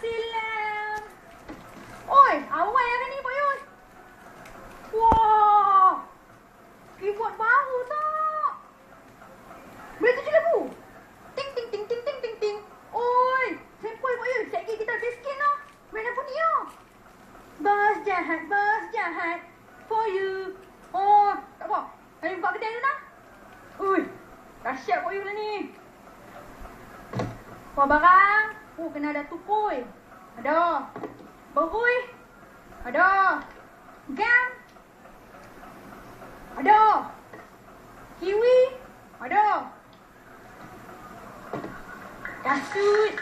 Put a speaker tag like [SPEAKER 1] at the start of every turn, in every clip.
[SPEAKER 1] silam. Oi, awal yang ni, Pak Yus. Wah. Keyboard baru tak? Boleh tujuh lagu? Ting, ting, ting, ting, ting, ting, ting. Oi, sampel Pak Yus. Sekejap kita biskin lah. Main apa ni ya? Bos jahat, bos jahat. For you. Oh, tak apa. Ayo buka kedai dulu dah. Ui, dahsyat Pak Yus lah ni. Wah barang. Oh, kena ada tukui. Ada. Berui. Ada. Gam. Ada. Kiwi. Ada. Kasut.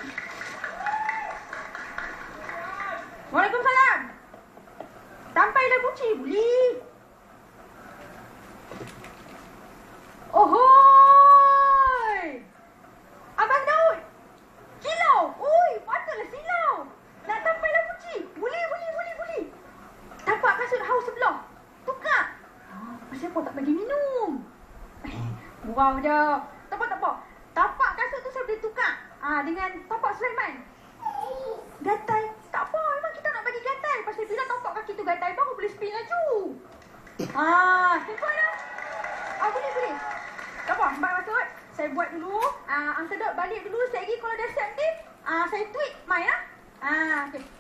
[SPEAKER 1] Waalaikumsalam. Sampai dah kunci. Boleh. Ohoi. Abang Daud. Silau. Ui, patutlah silau. Nak sampai dah kunci. Boleh, boleh, boleh, boleh. Tapak kasut haus sebelah. Tukar. Ah, pasal apa tak bagi minum? Gurau je. Tak apa, tak apa. Tapak kasut tu saya boleh tukar. Ah, dengan tapak Sulaiman. Gatai. Tak apa, memang kita nak bagi gatai. Pasal bila tapak kaki tu gatai, baru boleh spin laju. Ah, simple lah. Ah, boleh, boleh. Tak apa, Mbak Masud. Saya buat dulu. Ah, Uncle Dot balik dulu. Saya lagi kalau dah siap ni, ah, saya tweet main lah. Ah, okay.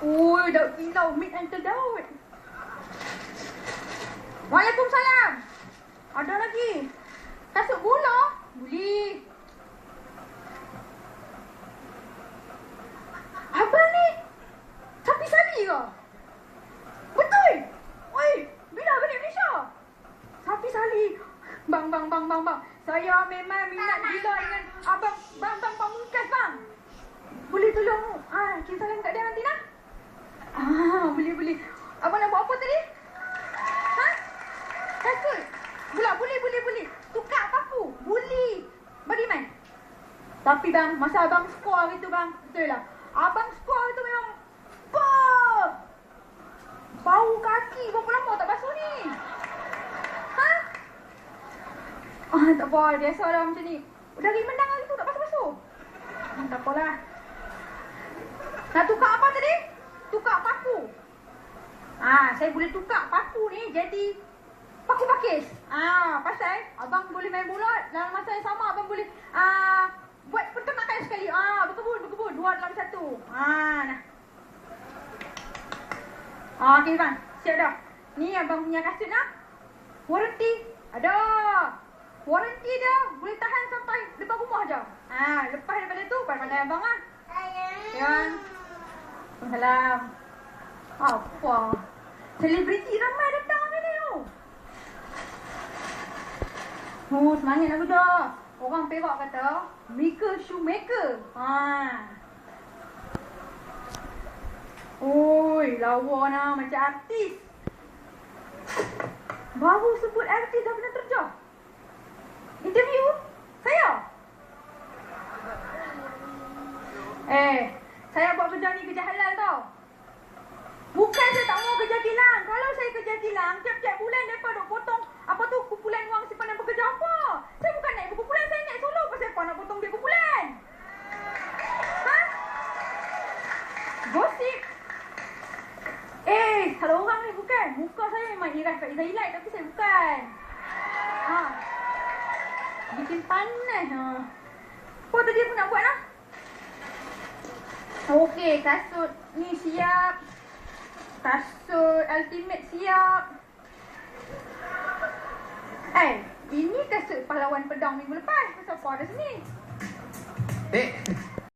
[SPEAKER 1] Ui, Daud kilau. Meet Uncle Daud. Waalaikumsalam. Ada lagi. Kasut bola? Boleh. Abang ni sapi sali ke? Betul. Oi, bila balik Malaysia? Sapi sali. Bang, bang, bang, bang, bang. Saya memang minat gila dengan abang, bang, bang, pamungkas, bang. Boleh tolong ah, dia nanti nak? Ah, boleh, boleh. Abang nak buat apa tadi? Ha? Kasut? Pula, boleh, boleh, boleh. Tukar paku? Boleh. Bagi man. Tapi bang, masa abang skor hari tu bang, betul lah. Abang skor hari tu memang Bah! Bau kaki berapa lama tak basuh ni? Ha? Ah, tak apa, biasa lah macam ni. Dari menang hari tu tak basuh-basuh. Ah, tak apalah. Nak? Tukar paku. Ah, saya boleh tukar paku ni jadi paku pakis. Ah, pasal abang boleh main bola dalam masa yang sama abang boleh ah buat peternakan sekali. Ah, berkebun, berkebun dua dalam satu. Ah, nah. Ah, okey bang. Siap dah. Ni abang punya kasut nak. Warranty ada. Warranty dia boleh tahan sampai depan rumah je. Ah, lepas daripada tu pandai-pandai abang ah. Ya. Salam. Apa? Selebriti ramai datang ni ni. oh. Oh, semangat aku dah. Orang Perak kata, maker shoemaker. Ha. Oi, lawa nah macam artis. Baru sebut artis dah pernah terjah. Interview? Saya? Eh, saya buat kerja ni kerja halal tau. Bukan saya tak mau kerja kilang. Kilang, tiap-tiap bulan mereka duk potong apa tu kumpulan wang simpanan pekerja apa. Saya bukan naik kumpulan, saya naik solo. Pasal apa nak potong duit kumpulan? Ha? Gosip. Eh, kalau orang ni bukan. Muka saya memang iras kat Izzah Ilai tapi saya bukan. Ha. Bikin panas. Ha. Apa tadi aku nak buat lah? Okey, kasut ni siap. Kasut ultimate siap. Eh, ini kasut pahlawan pedang minggu lepas. Kenapa ada sini?
[SPEAKER 2] Dek,